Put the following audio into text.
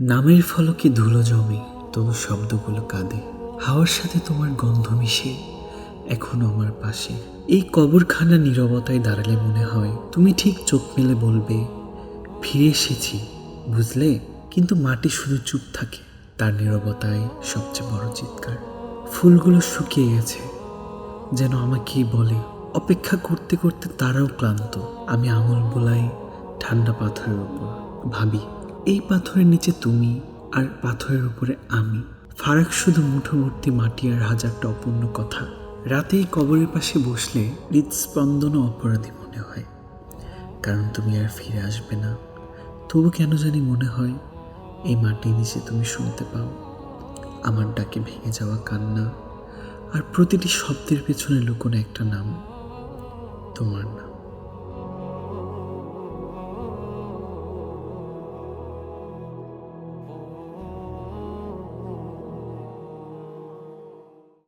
নামের ফলকে ধুলো জমে, তবু শব্দগুলো কাঁদে। হাওয়ার সাথে তোমার গন্ধ মিশে, এখনও আমার পাশে। এই কবরখানা নীরবতায় দাঁড়ালে মনে হয়, তুমি ঠিক চোখ মেলে বলবে, ফিরে এসেছি। বুঝলে? কিন্তু মাটি শুধু চুপ থাকে, তার নীরবতায় সবচেয়ে বড় চিৎকার। ফুলগুলো শুকিয়ে গেছে, যেন আমাকে বলে, অপেক্ষা করতে করতে তারাও ক্লান্ত। আমি আঙুল বোলাই ঠান্ডা পাথরের উপর ভাবি। এই পাথরের নিচে তুমি আর পাথরের উপরে আমি। ফারাক শুধু মুঠোমূর্তি মাটি আর হাজারটা অপূর্ণ কথা। রাতেই কবরের পাশে বসলে হৃদস্পন্দনও অপরাধী মনে হয়। কারণ তুমি আর ফিরে আসবে না। তবু কেন জানি মনে হয়, এই মাটির নিচে তুমি শুনতে পাও। আমার ডাকে ভেঙে যাওয়া কান্না। আর প্রতিটি শব্দের পেছনে লুকোনো একটা নাম, তোমার নাম।